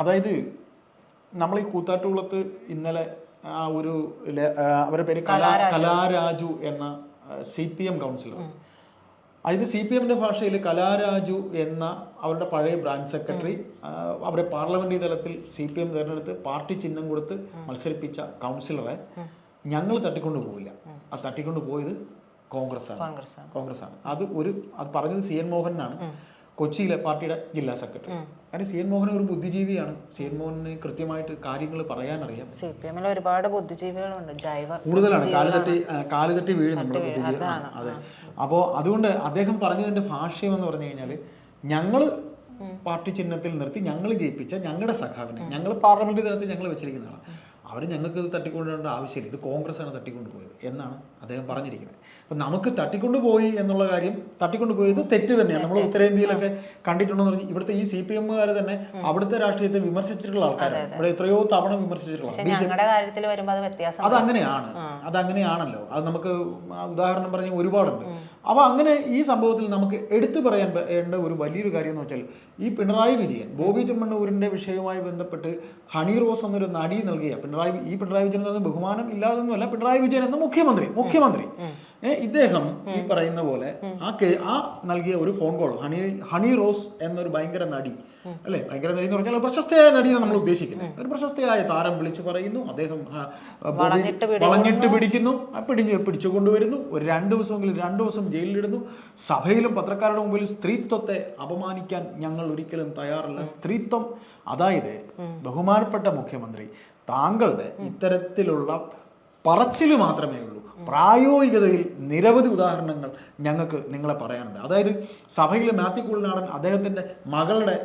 അതായത് നമ്മൾ ഈ കൂത്താട്ടുകുളത്ത് ഇന്നലെ ആ ഒരു അവരുടെ പേര് കലാ കലാരാജു. എന്ന സി പി എം കൗൺസിലർ. അതായത് സി പി എമ്മിന്റെ ഭാഷയിൽ കലാരാജു എന്ന അവരുടെ പഴയ ബ്രാഞ്ച് സെക്രട്ടറി അവരുടെ അവരെ പാർലമെന്റ് തലത്തിൽ സി പി എം തിരഞ്ഞെടുത്ത് പാർട്ടി ചിഹ്നം കൊടുത്ത് മത്സരിപ്പിച്ച കൗൺസിലറെ ഞങ്ങൾ തട്ടിക്കൊണ്ട് പോവില്ല. ആ തട്ടിക്കൊണ്ട് പോയത് കോൺഗ്രസ് ആണ് കോൺഗ്രസ് ആണ് അത് ഒരു അത് പറഞ്ഞത് സി എൻ മോഹനാണ് കൊച്ചിയിലെ പാർട്ടിയുടെ ജില്ലാ സെക്രട്ടറി. കാരണം സി എൻ മോഹൻ ഒരു ബുദ്ധിജീവിയാണ്. സി എൻ മോഹന് കൃത്യമായിട്ട് കാര്യങ്ങൾ പറയാനറിയാം. സി പി എമ്മിൽ ഒരുപാട് ബുദ്ധിജീവികളുണ്ട്. ജൈവ കൂടുതലാണ്. കാലുതട്ടി കാലുതട്ടി വീഴ് വീഴും നമ്മുടെ ബുദ്ധിജീവി അതെ. അപ്പോൾ അതുകൊണ്ട് അദ്ദേഹം പറഞ്ഞതിന്റെ ഭാഷ്യം എന്ന് പറഞ്ഞു കഴിഞ്ഞാൽ ഞങ്ങൾ പാർട്ടി ചിഹ്നത്തിൽ നിർത്തി ഞങ്ങൾ ജയിപ്പിച്ച ഞങ്ങളുടെ സഖാവിനെ ഞങ്ങൾ പാർലമെന്റ് തലത്തിൽ ഞങ്ങൾ വെച്ചിരിക്കുന്നതാണ് അവർ ഞങ്ങൾക്ക് ഇത് തട്ടിക്കൊണ്ടുപോകേണ്ട ആവശ്യമില്ല. ഇത് കോൺഗ്രസ് ആണ് തട്ടിക്കൊണ്ടുപോയത് എന്നാണ് അദ്ദേഹം പറഞ്ഞിരിക്കുന്നത്. അപ്പം നമുക്ക് തട്ടിക്കൊണ്ടുപോയി എന്നുള്ള കാര്യം തട്ടിക്കൊണ്ടുപോയത് തെറ്റ് തന്നെയാണ്. നമ്മൾ ഉത്തരേന്ത്യയിലൊക്കെ കണ്ടിട്ടുണ്ടെന്ന് പറഞ്ഞു ഇവിടുത്തെ ഈ സി പി എമ്മുകാർ തന്നെ അവിടുത്തെ രാഷ്ട്രീയത്തെ വിമർശിച്ചിട്ടുള്ള ആൾക്കാരാണ്. ഇവിടെ എത്രയോ തവണ വിമർശിച്ചിട്ടുള്ള അത് വരുമ്പോൾ അത് അങ്ങനെയാണല്ലോ. അത് നമുക്ക് ഉദാഹരണം പറഞ്ഞ ഒരുപാടുണ്ട്. അപ്പോൾ അങ്ങനെ ഈ സംഭവത്തിൽ നമുക്ക് എടുത്തു പറയാൻ വേണ്ട ഒരു വലിയൊരു കാര്യം എന്ന് വെച്ചാൽ ഈ പിണറായി വിജയൻ ബോബി ചെമ്മണ്ണൂരിന്റെ വിഷയവുമായി ബന്ധപ്പെട്ട് ഹണി റോസ് എന്നൊരു നടി നൽകിയ പിണറായി ഈ പിണറായി വിജയൻ എന്ന ബഹുമാനം ഇല്ലാതൊന്നുമല്ല പിണറായി വിജയൻ എന്ന മുഖ്യമന്ത്രി മുഖ്യമന്ത്രി. ഇദ്ദേഹം ഈ പറയുന്ന പോലെ ആ കേ ആ നൽകിയ ഒരു phone call Honey Honey Rose എന്നൊരു ഭയങ്കര നടി അല്ലെ? ഭയങ്കര നടി എന്ന് പറഞ്ഞാൽ പ്രശസ്തയായ നടി നമ്മൾ ഉദ്ദേശിക്കുന്നത്. ഒരു പ്രശസ്തയായ താരം വിളിച്ചു പറയുന്നു അദ്ദേഹം വളഞ്ഞിട്ട് പിടിക്കുന്നു. പിടിഞ്ഞ് പിടിച്ചു കൊണ്ടുവരുന്നു ഒരു രണ്ട് ദിവസമെങ്കിലും രണ്ട് ദിവസം ജയിലിലിടുന്നു. സഭയിലും പത്രക്കാരുടെ മുമ്പിൽ സ്ത്രീത്വത്തെ അപമാനിക്കാൻ ഞങ്ങൾ ഒരിക്കലും തയ്യാറല്ല. സ്ത്രീത്വം അതായത് ബഹുമാനപ്പെട്ട മുഖ്യമന്ത്രി താങ്കളുടെ ഇത്തരത്തിലുള്ള പറച്ചിൽ മാത്രമേ ഉള്ളൂ. പ്രായോഗികതയിൽ നിരവധി ഉദാഹരണങ്ങൾ ഞങ്ങൾക്ക് നിങ്ങളെ പറയാനുണ്ട്. അതായത് സഭയിൽ മാത്യു കുളനാടൻ അദ്ദേഹത്തിന്റെ മകളുടെ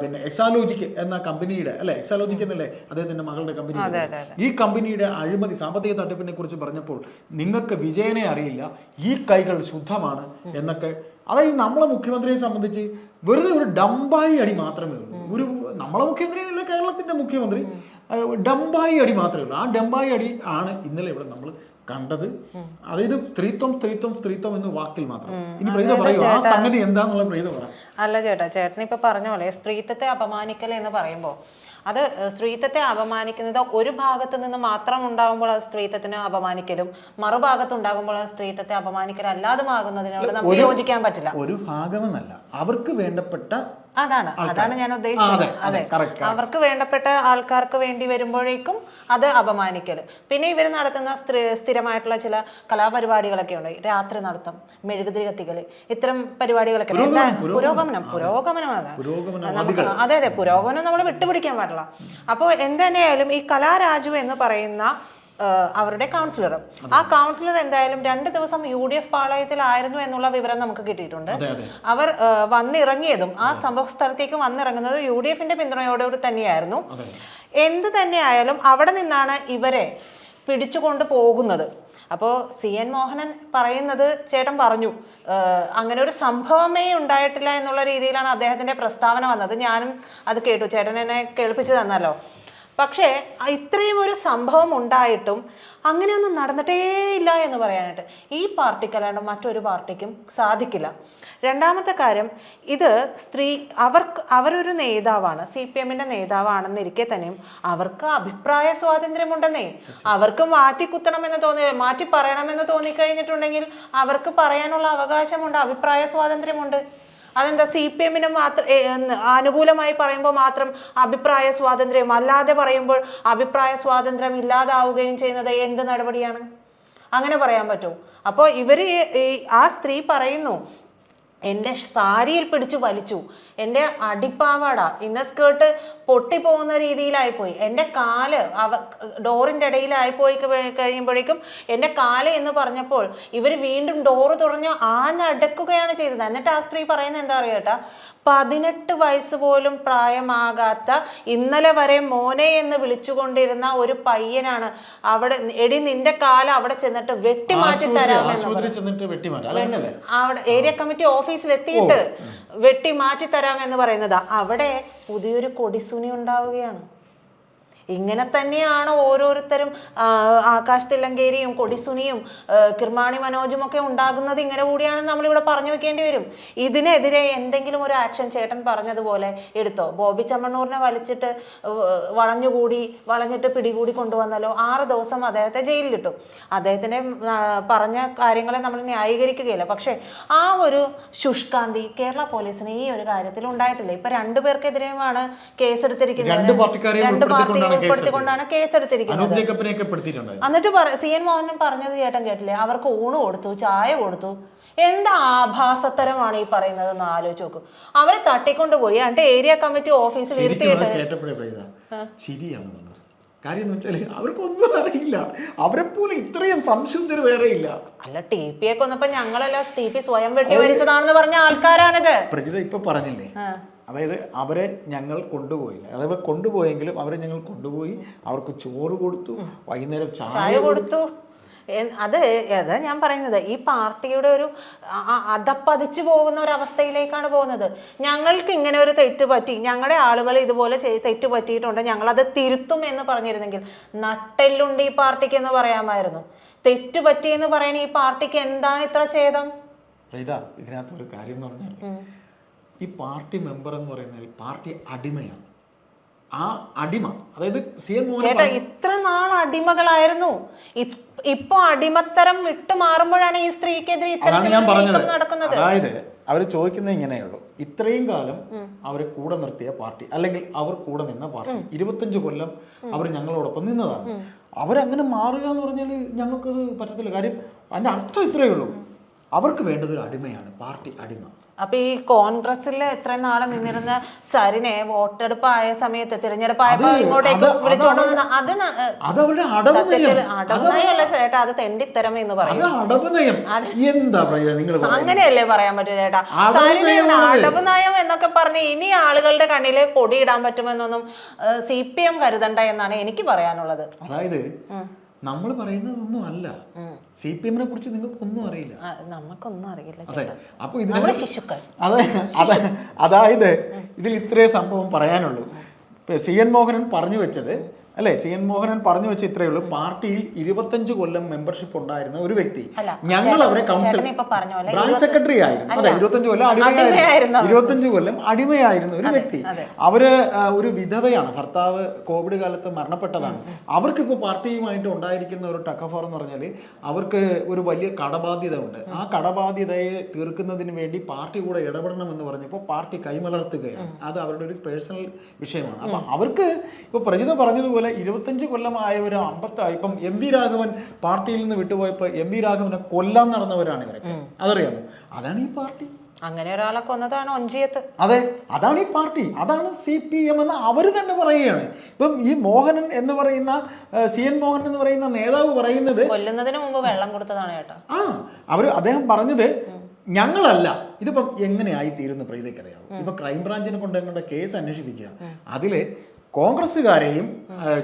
പിന്നെ എക്സാലോജിക്ക് എന്ന കമ്പനിയുടെ അല്ലെ? എക്സാലോജിക്ക് എന്നല്ലേ അദ്ദേഹത്തിന്റെ മകളുടെ കമ്പനി. ഈ കമ്പനിയുടെ അഴിമതി സാമ്പത്തിക തട്ടിപ്പിനെ കുറിച്ച് പറഞ്ഞപ്പോൾ നിങ്ങൾക്ക് വിജയനെ അറിയില്ല ഈ കൈകൾ ശുദ്ധമാണ് എന്നൊക്കെ. അതായത് നമ്മളെ മുഖ്യമന്ത്രിയെ സംബന്ധിച്ച് വെറുതെ ഒരു ഡംബായി അടി മാത്രമേ ഉള്ളൂ. ഒരു നമ്മളെ മുഖ്യമന്ത്രി എന്നല്ല കേരളത്തിന്റെ മുഖ്യമന്ത്രി. ഡംബായി അടി മാത്രമേ ഉള്ളൂ. ആ ഡംബായി അടി ആണ് ഇന്നലെ ഇവിടെ നമ്മൾ കണ്ടത്. അതായത് സ്ത്രീത്വം സ്ത്രീത്വം സ്ത്രീത്വം എന്ന് വാക്കിൽ മാത്രം. ഇനി പ്രീത പറയൂ. ആ സംഗതി എന്താന്നുള്ള പ്രീത പറയാം അല്ല ചേട്ടാ ചേട്ടൻ ഇപ്പൊ പറഞ്ഞ പോലെ സ്ത്രീത്വത്തെ അപമാനിക്കൽ എന്ന് പറയുമ്പോ അത് സ്ത്രീത്വത്തെ അപമാനിക്കുന്നത് ഒരു ഭാഗത്ത് നിന്ന് മാത്രം ഉണ്ടാകുമ്പോൾ അത് സ്ത്രീത്വത്തിന് അപമാനിക്കലും മറുഭാഗത്ത് ഉണ്ടാകുമ്പോൾ അത് സ്ത്രീത്വത്തെ അപമാനിക്കൽ അല്ലാതുമാകുന്നതിനോട് നമുക്ക് യോജിക്കാൻ പറ്റില്ല. ഒരു ഭാഗമെന്നല്ല. അവർക്ക് വേണ്ടപ്പെട്ട അതാണ് അതാണ് ഞാൻ ഉദ്ദേശിച്ചത്. അതെ. അവർക്ക് വേണ്ടപ്പെട്ട ആൾക്കാർക്ക് വേണ്ടി വരുമ്പോഴേക്കും അത് അപമാനിക്കൽ പിന്നെ ഇവർ നടത്തുന്ന സ്ഥിരമായിട്ടുള്ള ചില കലാപരിപാടികളൊക്കെ ഉണ്ട് രാത്രി നടത്തം മെഴുകുതിരി കത്തിക്കൽ ഇത്തരം പരിപാടികളൊക്കെ. പുരോഗമനം പുരോഗമനം. അതാണ്. അതെ അതെ പുരോഗമനം നമ്മൾ വിട്ടുപിടിക്കാൻ പാടില്ല. അപ്പോൾ എന്തായാലും ഈ കലാരാജു എന്ന് പറയുന്ന അവരുടെ കൗൺസിലർ ആ കൗൺസിലർ എന്തായാലും രണ്ട് ദിവസം യു ഡി എഫ് പാളയത്തിലായിരുന്നു എന്നുള്ള വിവരം നമുക്ക് കിട്ടിയിട്ടുണ്ട്. അവർ വന്നിറങ്ങിയതും ആ സംഭവ സ്ഥലത്തേക്ക് വന്നിറങ്ങുന്നത് യു ഡി എഫിന്റെ പിന്തുണയോടുകൂടി തന്നെയായിരുന്നു. എന്ത് തന്നെയായാലും അവിടെ നിന്നാണ് ഇവരെ പിടിച്ചുകൊണ്ട് പോകുന്നത്. അപ്പോൾ സി എൻ മോഹനൻ പറയുന്നത് ചേട്ടൻ പറഞ്ഞു അങ്ങനെ ഒരു സംഭവമേ ഉണ്ടായിട്ടില്ല എന്നുള്ള രീതിയിലാണ് അദ്ദേഹത്തിന്റെ പ്രസ്താവന വന്നത്. ഞാനും അത് കേട്ടു. ചേട്ടൻ എന്നെ കേൾപ്പിച്ചു തന്നല്ലോ. പക്ഷേ ഇത്രയും ഒരു സംഭവം ഉണ്ടായിട്ടും അങ്ങനെയൊന്നും നടന്നിട്ടേ ഇല്ല എന്ന് പറയാനായിട്ട് ഈ പാർട്ടിക്കല്ലാണ്ട് മറ്റൊരു പാർട്ടിക്കും സാധിക്കില്ല. രണ്ടാമത്തെ കാര്യം ഇത് സ്ത്രീ അവർക്ക് അവരൊരു നേതാവാണ് സി പി എമ്മിന്റെ നേതാവാണെന്നിരിക്കെ തന്നെയും അവർക്ക് അഭിപ്രായ സ്വാതന്ത്ര്യമുണ്ടെന്നേ അവർക്ക് മാറ്റി കുത്തണമെന്ന് തോന്നി മാറ്റി പറയണമെന്ന് തോന്നിക്കഴിഞ്ഞിട്ടുണ്ടെങ്കിൽ അവർക്ക് പറയാനുള്ള അവകാശമുണ്ട് അഭിപ്രായ സ്വാതന്ത്ര്യമുണ്ട്. അതെന്താ സി പി എമ്മിന് മാത്രം അനുകൂലമായി പറയുമ്പോൾ മാത്രം അഭിപ്രായ സ്വാതന്ത്ര്യം. അല്ലാതെ പറയുമ്പോൾ അഭിപ്രായ സ്വാതന്ത്ര്യം ഇല്ലാതാവുകയും ചെയ്യുന്നത് എന്ത് നടപടിയാണ്? അങ്ങനെ പറയാൻ പറ്റുമോ? അപ്പോൾ ഇവർ ആ സ്ത്രീ പറയുന്നു എന്റെ സാരിയിൽ പിടിച്ചു വലിച്ചു. എന്റെ അടിപ്പാവാട ഇന്നർ സ്കേർട്ട് പൊട്ടിപ്പോകുന്ന രീതിയിലായിപ്പോയി. എന്റെ കാൽ അവർ ഡോറിന്റെ ഇടയിലായിപ്പോയി കഴി- കഴിയുമ്പോഴേക്കും എന്റെ കാൽ എന്ന് പറഞ്ഞപ്പോൾ ഇവർ വീണ്ടും ഡോറ് തുറഞ്ഞ് ആഞ്ഞടക്കുകയാണ് ചെയ്തത്. എന്നിട്ട് ആ സ്ത്രീ പറയുന്നത് എന്താ അറിയാട്ടാ പതിനെട്ട് വയസ്സ് പോലും പ്രായമാകാത്ത ഇന്നലെ വരെ മോനെ എന്ന് വിളിച്ചുകൊണ്ടിരുന്ന ഒരു പയ്യനാണ് അവിടെ എടി നിന്റെ കാലം അവിടെ ചെന്നിട്ട് വെട്ടിമാറ്റി തരാമെന്ന് അവിടെ ഏരിയ കമ്മിറ്റി ഓഫീസിൽ എത്തിയിട്ട് വെട്ടിമാറ്റി തരാമെന്ന് പറയുന്നത്. അവിടെ പുതിയൊരു കൊടിസുനി ഉണ്ടാവുകയാണ്. ഇങ്ങനെ തന്നെയാണ് ഓരോരുത്തരും ആകാശ് തില്ലങ്കേരിയും കൊടിസുനിയും കിർമാണി മനോജും ഒക്കെ ഉണ്ടാകുന്നത് ഇങ്ങനെ കൂടിയാണെന്ന് നമ്മളിവിടെ പറഞ്ഞു വെക്കേണ്ടി വരും. ഇതിനെതിരെ എന്തെങ്കിലും ഒരു ആക്ഷൻ ചേട്ടൻ പറഞ്ഞതുപോലെ എടുത്തോ? ബോബി ചമ്മണ്ണൂരിനെ വലിച്ചിട്ട് വളഞ്ഞുകൂടി വളഞ്ഞിട്ട് പിടികൂടി കൊണ്ടുവന്നല്ലോ ആറ് ദിവസം അദ്ദേഹത്തെ ജയിലിലിട്ടു. അദ്ദേഹത്തിന്റെ പറഞ്ഞ കാര്യങ്ങളെ നമ്മൾ ന്യായീകരിക്കുകയില്ല. പക്ഷേ ആ ഒരു ശുഷ്കാന്തി കേരള പോലീസിന് ഈ ഒരു കാര്യത്തിൽ ഉണ്ടായിട്ടില്ല. ഇപ്പൊ രണ്ടുപേർക്കെതിരെയുമാണ് കേസെടുത്തിരിക്കുന്നത്. രണ്ട് പാർട്ടിക്കാരെയും രണ്ട് ഉൾപ്പെടുത്തിക്കൊണ്ടാണ് കേസെടുത്തിരിക്കുന്നത് എന്നിട്ട് സി എൻ മോഹനൻ പറഞ്ഞത് ചേട്ടൻ കേട്ടില്ലേ? അവർക്ക് ഊണ് കൊടുത്തു ചായ കൊടുത്തു. എന്താ ആഭാസത്തരമാണ് ഈ പറയുന്നത് എന്ന് ആലോചിച്ച് നോക്കും. അവരെ തട്ടിക്കൊണ്ട് പോയി. എന്നിട്ട് ഏരിയ കമ്മിറ്റി ഓഫീസിൽ ഇരുത്തിയിട്ട് ശരിയാണ് കാര്യം എന്ന് വെച്ചാൽ അവർക്കൊന്നും അറിയില്ല. അവരെ പോലെ ഇത്രയും സംശുദ്ധർ വേറെ ഇല്ല. അല്ല ടി പി ഒക്കെ വന്നപ്പോ ഞങ്ങളെല്ലാം ടി പി സ്വയം വെട്ടി വരിച്ചതാണെന്ന് പറഞ്ഞ ആൾക്കാരാണിത്. പ്രജിത ഇപ്പൊ പറഞ്ഞില്ലേ. അതായത് അവരെ ഞങ്ങൾ കൊണ്ടുപോയില്ല. അതായത് കൊണ്ടുപോയെങ്കിലും അവരെ ഞങ്ങൾ കൊണ്ടുപോയി അവർക്ക് ചോറ് കൊടുത്തു വൈകുന്നേരം ചായ കൊടുത്തു. അത് അതാ ഞാൻ പറയുന്നത്. ഈ പാർട്ടിയുടെ ഒരു അതപ്പതിച്ചു പോകുന്ന ഒരു അവസ്ഥയിലേക്കാണ് പോകുന്നത്. ഞങ്ങൾക്ക് ഇങ്ങനെ ഒരു തെറ്റ് പറ്റി ഞങ്ങളുടെ ആളുകൾ ഇതുപോലെ തെറ്റ് പറ്റിയിട്ടുണ്ട് ഞങ്ങളത് തിരുത്തും എന്ന് പറഞ്ഞിരുന്നെങ്കിൽ നട്ടെല്ലുണ്ട് ഈ പാർട്ടിക്ക് എന്ന് പറയാമായിരുന്നു. തെറ്റ് പറ്റി എന്ന് പറയാൻ ഈ പാർട്ടിക്ക് എന്താണ് ഇത്ര ഛേദം? ഇതിനകത്ത് ഒരു കാര്യം എന്ന് പറഞ്ഞാൽ ഈ പാർട്ടി മെമ്പർ എന്ന് പറയുന്നതിൽ പാർട്ടി അടിമയാണ്. ആ അടിമ അതായത് സി എൻ മോഹൻ ഇത്ര നാൾ അടിമകളായിരുന്നു. ഇപ്പൊ അടിമത്തരം വിട്ടു മാറുമ്പോഴാണ് ഈ സ്ത്രീക്കെതിരെ നടക്കുന്നത്. അതായത് അവർ ചോദിക്കുന്നത് ഇങ്ങനെയുള്ളൂ. ഇത്രയും കാലം അവരെ കൂടെ നിർത്തിയ പാർട്ടി അല്ലെങ്കിൽ അവർ കൂടെ നിന്ന പാർട്ടി. ഇരുപത്തഞ്ച് കൊല്ലം അവർ ഞങ്ങളോടൊപ്പം നിന്നതാണ്. അവരങ്ങനെ മാറുക എന്ന് പറഞ്ഞാൽ ഞങ്ങൾക്കത് പറ്റത്തില്ല. കാര്യം അതിന്റെ അർത്ഥം ഇത്രയേ ഉള്ളൂ. അവർക്ക് വേണ്ടത് ഒരു അടിമയാണ് പാർട്ടി അടിമ. അപ്പൊ ഈ കോൺഗ്രസിൽ ഇത്രയും നാളെ നിന്നിരുന്ന സരിനെ വോട്ടെടുപ്പ് ആയ സമയത്ത് തിരഞ്ഞെടുപ്പായപ്പോ ഇങ്ങോട്ടേക്ക് അത് അടവുനയല്ല ചേട്ടാ അത് തെണ്ടിത്തരം എന്ന് പറയും. അത് എന്താ പറയുക അങ്ങനെയല്ലേ പറയാൻ പറ്റൂ ചേട്ടാ? അടവ് സരിനെ അടവ് നയം എന്നൊക്കെ പറഞ്ഞ് ഇനി ആളുകളുടെ കണ്ണിൽ പൊടിയിടാൻ പറ്റുമെന്നൊന്നും സി പി എം കരുതണ്ട എന്നാണ് എനിക്ക് പറയാനുള്ളത്. അതായത് നമ്മൾ പറയുന്നതൊന്നും അല്ല. സി പി എമ്മിനെ കുറിച്ച് നിങ്ങൾക്ക് ഒന്നും അറിയില്ല നമുക്കൊന്നും അറിയില്ല അതെ. അപ്പൊ ഇതിനെ ശിശുക്കൾ. അതെ അതെ. അതായത് ഇതിൽ ഇത്രേ സംഭവം പറയാനുള്ളൂ. സി എൻ മോഹനൻ പറഞ്ഞു വെച്ചത് അല്ലെ? സി എൻ മോഹനൻ പറഞ്ഞു വെച്ച ഇത്രയേ ഉള്ളൂ. പാർട്ടിയിൽ ഇരുപത്തഞ്ച് കൊല്ലം മെമ്പർഷിപ്പ് ഉണ്ടായിരുന്ന ഒരു വ്യക്തി. ഞങ്ങൾ അവരെ കൗൺസിൽ ബ്രാഞ്ച് സെക്രട്ടറി ആയിരുന്നു. അതെ ഇരുപത്തഞ്ച് കൊല്ലം അടിമയായിരുന്നു. ഇരുപത്തഞ്ച് കൊല്ലം അടിമയായിരുന്ന ഒരു വ്യക്തി. അവർ ഒരു വിധവയാണ്. ഭർത്താവ് കോവിഡ് കാലത്ത് മരണപ്പെട്ടതാണ്. അവർക്കിപ്പോൾ പാർട്ടിയുമായിട്ട് ഉണ്ടായിരിക്കുന്ന ഒരു ടക്കഫോർ എന്ന് പറഞ്ഞാൽ അവർക്ക് ഒരു വലിയ കടബാധ്യത ഉണ്ട്. ആ കടബാധ്യതയെ തീർക്കുന്നതിന് വേണ്ടി പാർട്ടി കൂടെ ഇടപെടണം എന്ന് പറഞ്ഞപ്പോൾ പാർട്ടി കൈമലർത്തുകയാണ്. അത് അവരുടെ ഒരു പേഴ്സണൽ വിഷയമാണ്. അപ്പൊ അവർക്ക് ഇപ്പൊ പ്രജിത പറഞ്ഞതുപോലെ ഇരുപത്തഞ്ച് കൊല്ലമായ ഒരു അമ്പത്ത ഇപ്പം എം വി രാഘവൻ പാർട്ടിയിൽ നിന്ന് വിട്ടുപോയപ്പോൾ എം വി രാഘവനെ കൊല്ലാൻ നടന്നവരാണ് ഇവരൊക്കെ. അതറിയാമോ? അതാണ് ഈ പാർട്ടി. അങ്ങനെ ഒരാളെ കൊന്നതാണ് ഒഞ്ചിയത്ത്. അതെ അതാണ് ഈ പാർട്ടി. അതാണ് സി പി എം എന്ന് അവർ തന്നെ പറയുകയാണ്. ഇപ്പം ഈ മോഹനൻ എന്ന് പറയുന്ന സി എൻ മോഹൻ എന്ന് പറയുന്ന നേതാവ് പറയുന്നത് കൊല്ലുന്നതിന് മുമ്പ് വെള്ളം കൊടുത്തതാണ് കേട്ടോ. ആ അവർ അദ്ദേഹം പറഞ്ഞത് ഞങ്ങളല്ല. ഇതിപ്പം എങ്ങനെയായി തീരുന്നു പ്രീതിക്കറിയാവും? ഇപ്പൊ ക്രൈംബ്രാഞ്ചിനെ കൊണ്ട് എങ്ങോട്ട് കേസ് അന്വേഷിപ്പിക്കുക. അതിൽ കോൺഗ്രസ്സുകാരെയും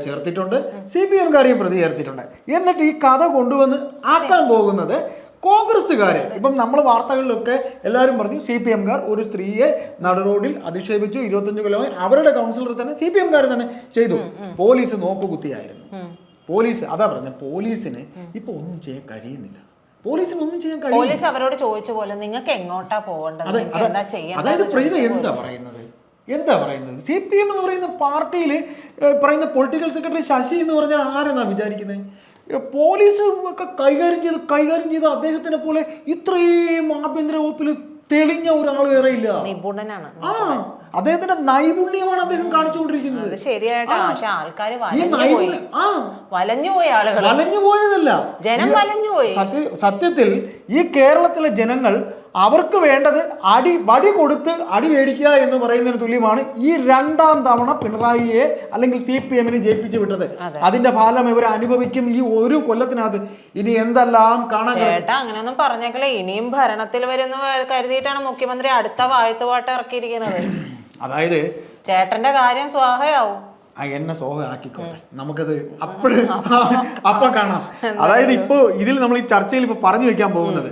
ചേർത്തിട്ടുണ്ട് സി പി എംകാരെയും പ്രതി ചേർത്തിട്ടുണ്ട്. എന്നിട്ട് ഈ കഥ കൊണ്ടുവന്ന് ആക്കാൻ പോകുന്നത് കോൺഗ്രസ്സുകാരെ. ഇപ്പം നമ്മൾ വാർത്തകളിലൊക്കെ എല്ലാവരും പറഞ്ഞു സി പി എംകാർ ഒരു സ്ത്രീയെ നടുറോഡിൽ അധിക്ഷേപിച്ചു ഇരുപത്തഞ്ച് കൊല്ലമായി. അവരുടെ കൗൺസിലർ തന്നെ സി പി എംകാർ തന്നെ ചെയ്തു. പോലീസ് നോക്കുകുത്തിയായിരുന്നു പോലീസ് അതാ പറഞ്ഞ പോലീസിന് ഇപ്പൊ ഒന്നും ചെയ്യാൻ കഴിയുന്നില്ല. പോലീസിന് ഒന്നും ചെയ്യാൻ കഴിയില്ല പോലീസ് അവരോട് ചോദിച്ച പോലെ നിങ്ങൾക്ക് എങ്ങോട്ടാ പോകേണ്ടത്. അതായത് പ്രീത എന്താ പറയുന്നത്? എന്താ പറയുന്നത്? സി പി എം എന്ന് പറയുന്ന പാർട്ടിയിൽ പറയുന്ന പൊളിറ്റിക്കൽ സെക്രട്ടറി ശശി എന്ന് പറഞ്ഞാൽ ആരെന്നാ വിചാരിക്കുന്നത് പോലീസ് ഒക്കെ കൈകാര്യം ചെയ്ത് കൈകാര്യം ചെയ്ത് അദ്ദേഹത്തിനെ പോലെ ഇത്രയും ആഭ്യന്തര വകുപ്പിൽ തെളിഞ്ഞ ഒരാൾ വേറെ ഇല്ല. നിപുണനാണ്. ആ അദ്ദേഹത്തിന്റെ നൈപുണ്യമാണ് അദ്ദേഹം കാണിച്ചുകൊണ്ടിരിക്കുന്നത്. ശരിയായിട്ടാ. പക്ഷെ ആൾക്കാര് ഈ വലഞ്ഞു പോയി. നൈപുണ്യം ആ. വലഞ്ഞു പോയി ആളുകൾ വലഞ്ഞു പോയതല്ല. ജനം ഈ- വലഞ്ഞു പോയി. സത്യ സത്യത്തിൽ ഈ കേരളത്തിലെ ജനങ്ങൾ അവർക്ക് വേണ്ടത് അടി വടി കൊടുത്ത് അടി മേടിക്കുക എന്ന് പറയുന്നതിന് തുല്യമാണ് ഈ രണ്ടാം തവണ പിണറായിയെ അല്ലെങ്കിൽ സി പി എമ്മിനെ ജയിപ്പിച്ചു വിട്ടത്. അതിന്റെ ഫലം ഇവർ അനുഭവിക്കും ഈ ഒരു കൊല്ലത്തിനകത്ത്. ഇനി എന്തെല്ലാം കാണാൻ. ചേട്ടാ അങ്ങനെയൊന്നും പറഞ്ഞേക്കല്ലേ. ഇനിയും ഭരണത്തിൽ വരുന്ന കരുതിയിട്ടാണ് മുഖ്യമന്ത്രി അടുത്ത വാഴ്ത്തുപാട്ട് ഇറക്കിയിരിക്കുന്നത്. അതായത് ചേട്ടന്റെ കാര്യം സ്വാഹയാവും. എന്നെ സോഹ ആക്കിക്കോട്ടെ നമുക്കത് അപ്പോഴും അപ്പൊ കാണാം. അതായത് ഇപ്പോ ഇതിൽ നമ്മൾ ഈ ചർച്ചയിൽ ഇപ്പൊ പറഞ്ഞു വെക്കാൻ പോകുന്നത്.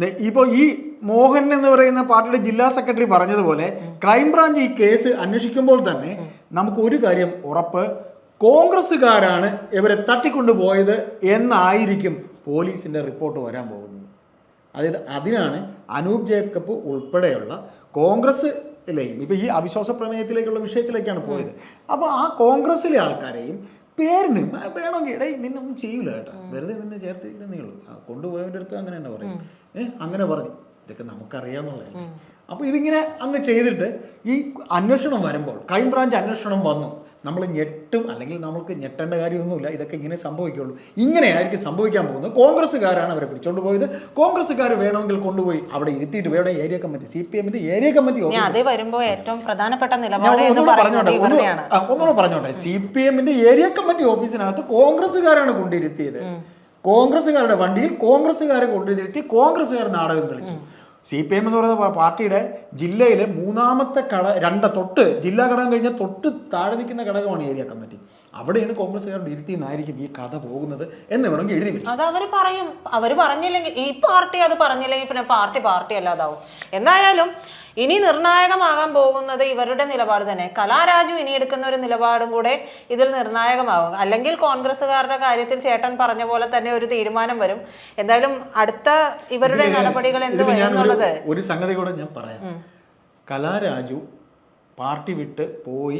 ദേ ഇപ്പോ ഈ മോഹൻ എന്ന് പറയുന്ന പാർട്ടിയുടെ ജില്ലാ സെക്രട്ടറി പറഞ്ഞതുപോലെ ക്രൈംബ്രാഞ്ച് ഈ കേസ് അന്വേഷിക്കുമ്പോൾ തന്നെ നമുക്ക് ഒരു കാര്യം ഉറപ്പ്. കോൺഗ്രസ്സുകാരാണ് ഇവരെ തട്ടിക്കൊണ്ടുപോയത് എന്നായിരിക്കും പോലീസിന്റെ റിപ്പോർട്ട് വരാൻ പോകുന്നത്. അതായത് അതിനാണ് അനൂപ് ജേക്കബ് ഉൾപ്പെടെയുള്ള കോൺഗ്രസ് അല്ലേ ഇപ്പൊ ഈ അവിശ്വാസ പ്രമേയത്തിലേക്കുള്ള വിഷയത്തിലേക്കാണ് പോയത്. അപ്പോൾ ആ കോൺഗ്രസിലെ ആൾക്കാരെയും പേരിന് വേണമെങ്കിൽ ഇടയിൽ നിന്നെ ഒന്നും ചെയ്യൂല കേട്ടോ. വെറുതെ നിന്നെ ചേർത്തില്ലെന്നേ ഉള്ളൂ. കൊണ്ടുപോയവന്റെ അടുത്ത് അങ്ങനെ തന്നെ പറയും. ഏഹ് അങ്ങനെ പറഞ്ഞു. ഇതൊക്കെ നമുക്കറിയാമെന്നുള്ളത് അപ്പോൾ ഇതിങ്ങനെ അങ്ങ് ചെയ്തിട്ട് ഈ അന്വേഷണം വരുമ്പോൾ ക്രൈംബ്രാഞ്ച് അന്വേഷണം വന്നു. നമ്മൾ ഞെട്ടും അല്ലെങ്കിൽ നമുക്ക് ഞെട്ടേണ്ട കാര്യമൊന്നുമില്ല. ഇതൊക്കെ ഇങ്ങനെ സംഭവിക്കുള്ളൂ. ഇങ്ങനെയായിരിക്കും സംഭവിക്കാൻ പോകുന്നത്. കോൺഗ്രസ്സുകാരാണ് അവരെ പിടിച്ചോണ്ട് പോയത്. കോൺഗ്രസ്സുകാർ വേണമെങ്കിൽ കൊണ്ടുപോയി അവിടെ ഇരുത്തിയിട്ട് വേണം ഏരിയ കമ്മിറ്റി സി പി എമ്മിന്റെ ഏരിയ കമ്മിറ്റി അതേ വരുമ്പോൾ ഏറ്റവും പ്രധാനപ്പെട്ട ഒന്നുകൂടെ പറഞ്ഞോട്ടെ. സി പി എമ്മിന്റെ ഏരിയ കമ്മിറ്റി ഓഫീസിനകത്ത് കോൺഗ്രസ്സുകാരാണ് കൊണ്ടിരുത്തിയത് കോൺഗ്രസ്സുകാരുടെ വണ്ടിയിൽ കോൺഗ്രസ്സുകാരെ കൊണ്ടിരുത്തി കോൺഗ്രസ്സുകാർ നാടകം കളിച്ചു. സി പി എം എന്ന് പറയുന്ന പാർട്ടിയുടെ ജില്ലയിലെ മൂന്നാമത്തെ കട രണ്ട് തൊട്ട് ജില്ലാ ഘടകം കഴിഞ്ഞ തൊട്ട് താഴെ നിൽക്കുന്ന ഘടകമാണ് ഏരിയ കമ്മിറ്റി. അവിടെയാണ് കോൺഗ്രസ്സുകാരുടെ ഇരുത്തിയെന്നായിരിക്കും ഈ കഥ പോകുന്നത് എന്ന് വേണമെങ്കിൽ എഴുതി വെച്ചു. അത് അവർ പറയും. അവർ പറഞ്ഞില്ലെങ്കിൽ ഈ പാർട്ടി അത് പറഞ്ഞില്ലെങ്കിൽ പിന്നെ പാർട്ടി പാർട്ടി അല്ലാതാവും. എന്തായാലും ഇനി നിർണായകമാകാൻ പോകുന്നത് ഇവരുടെ നിലപാട് തന്നെ. കലാരാജു ഇനി എടുക്കുന്ന ഒരു നിലപാടും കൂടെ ഇതിൽ നിർണായകമാകും. അല്ലെങ്കിൽ കോൺഗ്രസ്സുകാരുടെ കാര്യത്തിൽ ചേട്ടൻ പറഞ്ഞ പോലെ തന്നെ ഒരു തീരുമാനം വരും. എന്തായാലും അടുത്ത ഇവരുടെ നടപടികൾ എന്ത് വരും എന്നുള്ളത് ഒരു സംഗതി കൂടെ ഞാൻ പറയാം. കലാരാജു പാർട്ടി വിട്ട് പോയി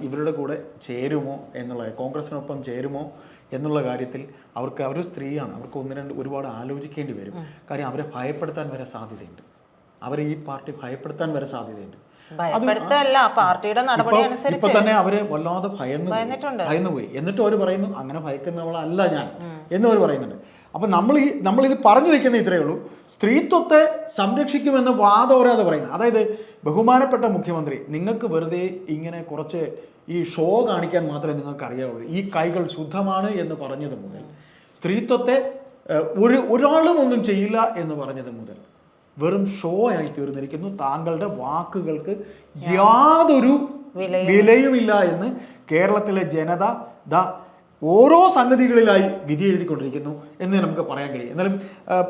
ഇവരുടെ കൂടെ ചേരുമോ എന്നുള്ള കോൺഗ്രസിനൊപ്പം ചേരുമോ എന്നുള്ള കാര്യത്തിൽ അവർക്ക് അവർ സ്ത്രീയാണ്. അവർക്ക് ഒന്ന് രണ്ട് ഒരുപാട് ആലോചിക്കേണ്ടി വരും. കാര്യം അവരെ ഭയപ്പെടുത്താൻ വരെ സാധ്യതയുണ്ട്. അവരെ ഈ പാർട്ടി ഭയപ്പെടുത്താൻ വരെ സാധ്യതയുണ്ട്. ഇപ്പൊ തന്നെ അവർ വല്ലാതെ ഭയന്നു. ഭയന്നു പോയി. എന്നിട്ട് അവർ പറയുന്നു അങ്ങനെ ഭയക്കുന്നവളല്ല ഞാൻ. എന്ന് അവർ പറയുന്നുണ്ട്. അപ്പൊ നമ്മൾ ഈ നമ്മൾ ഇത് പറഞ്ഞു വെക്കുന്ന ഇത്രയേ ഉള്ളൂ. സ്ത്രീത്വത്തെ സംരക്ഷിക്കുമെന്ന് വാദോരാതെ പറയുന്നത്. അതായത് ബഹുമാനപ്പെട്ട മുഖ്യമന്ത്രി നിങ്ങൾക്ക് വെറുതെ ഇങ്ങനെ കുറച്ച് ഈ ഷോ കാണിക്കാൻ മാത്രമേ നിങ്ങൾക്ക് അറിയാവുള്ളൂ ഈ കൈകൾ ശുദ്ധമാണ് എന്ന് പറഞ്ഞത് മുതൽ. സ്ത്രീത്വത്തെ ഒരു ഒരാളും ഒന്നും ചെയ്യില്ല എന്ന് പറഞ്ഞത് മുതൽ. വെറും ഷോ ആയി തീർന്നിരിക്കുന്നു. താങ്കളുടെ വാക്കുകൾക്ക് യാതൊരു വിലയുമില്ല എന്ന് കേരളത്തിലെ ജനത ദാ ഓരോ സംഗതികളിലായി വിധി എഴുതിക്കൊണ്ടിരിക്കുന്നു എന്ന് നമുക്ക് പറയാൻ കഴിയും. എന്നാലും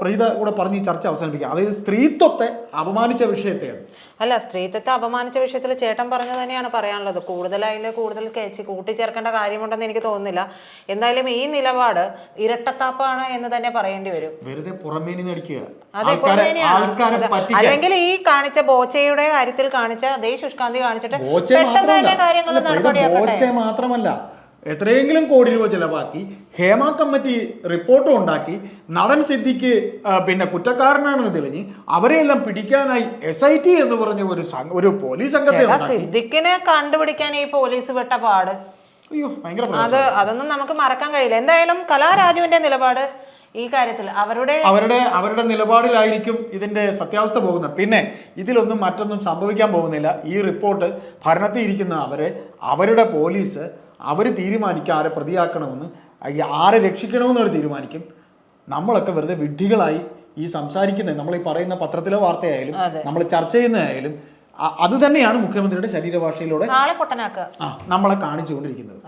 പ്രീത കൂടെ പറഞ്ഞ് ഈ ചർച്ച അവസാനിപ്പിക്കാം. അതായത് സ്ത്രീത്വത്തെ അപമാനിച്ച വിഷയത്തെയാണ്. അല്ല സ്ത്രീത്വത്തെ അപമാനിച്ച വിഷയത്തിൽ ചേട്ടൻ പറഞ്ഞത് തന്നെയാണ് പറയാനുള്ളത്. കൂടുതലായില്ല കൂടുതൽ കേച്ച് കൂട്ടിച്ചേർക്കേണ്ട കാര്യമുണ്ടെന്ന് എനിക്ക് തോന്നുന്നില്ല. എന്തായാലും ഈ നിലപാട് ഇരട്ടത്താപ്പാണ് എന്ന് തന്നെ പറയേണ്ടി വരും. വെറുതെ പുറമേനി നടിക്കുക. അല്ലെങ്കിൽ ഈ കാണിച്ച ബോച്ചയുടെ കാര്യത്തിൽ കാണിച്ച അതേ ശുഷ്കാന്തി കാണിച്ചിട്ട് പെട്ടെന്ന് തന്നെ കാര്യങ്ങൾ നടപടിയാക്കട്ടെ. മാത്രമല്ല. എത്രയെങ്കിലും കോടി രൂപ ചിലവാക്കി ഹേമ കമ്മിറ്റി റിപ്പോർട്ടും ഉണ്ടാക്കി നടൻ സിദ്ദിഖ് പിന്നെ കുറ്റക്കാരനാണെന്ന് തെളിഞ്ഞ് അവരെയെല്ലാം പിടിക്കാനായി എസ് ഐ ടി എന്ന് പറഞ്ഞ ഒരു ഒരു പോലീസ് സംഘത്തെ സിദ്ധിക്കിനെ സിദ്ദിഖിനെ കണ്ടുപിടിക്കാൻ ഈ പോലീസ് വിട്ട പാട്. അയ്യോ ഭയങ്കര അത് അതൊന്നും നമുക്ക് മറക്കാൻ കഴിയില്ല. എന്തായാലും കലാരാജുവിന്റെ നിലപാട് ഈ കാര്യത്തിൽ അവരുടെ അവരുടെ അവരുടെ നിലപാടിലായിരിക്കും ഇതിന്റെ സത്യാവസ്ഥ പോകുന്നത്. പിന്നെ ഇതിലൊന്നും മറ്റൊന്നും സംഭവിക്കാൻ പോകുന്നില്ല. ഈ റിപ്പോർട്ട് ഭരണത്തിൽ ഇരിക്കുന്ന അവരെ അവരുടെ പോലീസ് അവർ തീരുമാനിക്കും ആരെ പ്രതിയാക്കണമെന്ന്. ആരെ രക്ഷിക്കണമെന്ന് അവർ തീരുമാനിക്കും. നമ്മളൊക്കെ വെറുതെ വിഡ്ഢികളായി ഈ സംസാരിക്കുന്നത്. നമ്മൾ ഈ പറയുന്ന പത്രത്തിലെ വാർത്തയായാലും നമ്മൾ ചർച്ച ചെയ്യുന്നതായാലും അത് തന്നെയാണ് മുഖ്യമന്ത്രിയുടെ ശരീരഭാഷയിലൂടെ നമ്മളെ കാണിച്ചുകൊണ്ടിരിക്കുന്നത്.